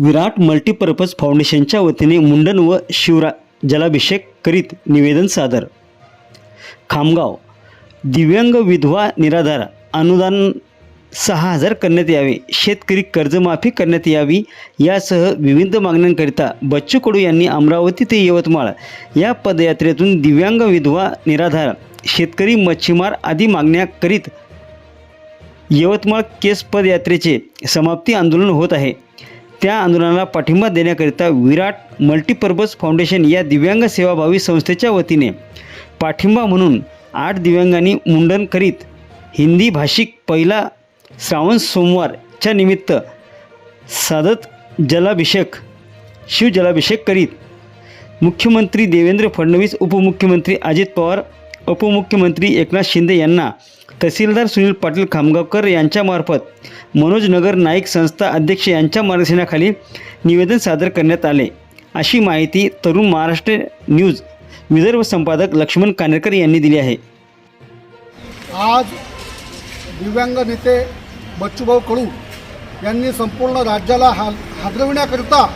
विराट multipurpose फाउंडेशनच्या वतीने मुंडन व शिवरा जलाभिषेक करीत निवेदन सादर. खामगाव दिव्यांग विधवा निराधार अनुदान सहा हजार करण्यात यावे. शेतकरी कर्जमाफी करण्यात यावी. यासह विविध मागण्यांकरिता बच्चू कडू यांनी अमरावती ते यवतमाळ या पदयात्रेतून दिव्यांग विधवा निराधार शेतकरी मच्छीमार आदी मागण्या करीत यवतमाळ केस पदयात्रेचे समाप्ती आंदोलन होत आहे. त्या आंदोलनाला पाठिंबा देण्याकरिता विराट मल्टीपर्पज फाउंडेशन या दिव्यांग सेवाभावी संस्थेच्या वतीने पाठिंबा म्हणून आठ दिव्यांगांनी मुंडन करीत हिंदी भाषिक पहिला श्रावण सोमवारच्या निमित्त सादत जलाभिषेक शिवजलाभिषेक करीत मुख्यमंत्री देवेंद्र फडणवीस उपमुख्यमंत्री अजित पवार उपमुख्यमंत्री एकनाथ शिंदे यांना तहसीलदार सुनील पाटील खामगावकर यांच्यामार्फत मनोजनगर नाईक संस्था अध्यक्ष यांच्या मार्गदर्शनाखाली निवेदन सादर करण्यात आले. अशी माहिती तरुण महाराष्ट्र न्यूज विदर्भ संपादक लक्ष्मण कानेरकर यांनी दिली आहे. आज दिव्यांग नेते बच्चूभाऊ कडू यांनी संपूर्ण राज्याला हा हादरविण्याकरिता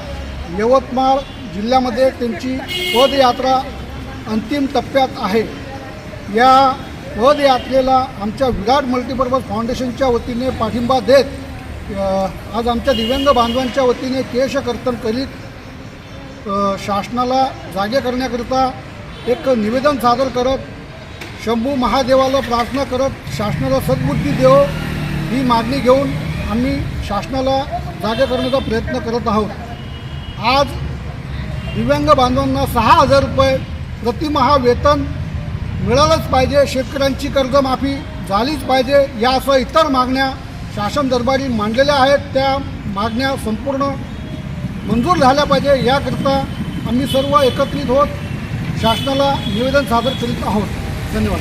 यवतमाळ जिल्ह्यामध्ये त्यांची पदयात्रा अंतिम टप्प्यात आहे. या पदयात्रेला आमच्या विराट मल्टीपर्पज फाउंडेशनच्या वतीने पाठिंबा देत आज आमच्या दिव्यांग बांधवांच्या वतीने केशकर्तन करीत शासनाला जागे करण्याकरिता एक निवेदन सादर करत शंभू महादेवाला प्रार्थना करत शासनाला सद्बुद्धी देव ही मागणी घेऊन आम्ही शासनाला जागे करण्याचा प्रयत्न करत आहोत. आज दिव्यांग बांधवांना सहा हजार रुपये प्रतिमहा वेतन मिळालंच पाहिजे शेतकऱ्यांची कर्जमाफी झालीच पाहिजे यासह इतर मागण्या शासन दरबारी मांडलेल्या आहेत. त्या मागण्या संपूर्ण मंजूर झाल्या पाहिजे. याकरिता आम्ही सर्व एकत्रित होत शासनाला निवेदन सादर करीत आहोत. धन्यवाद.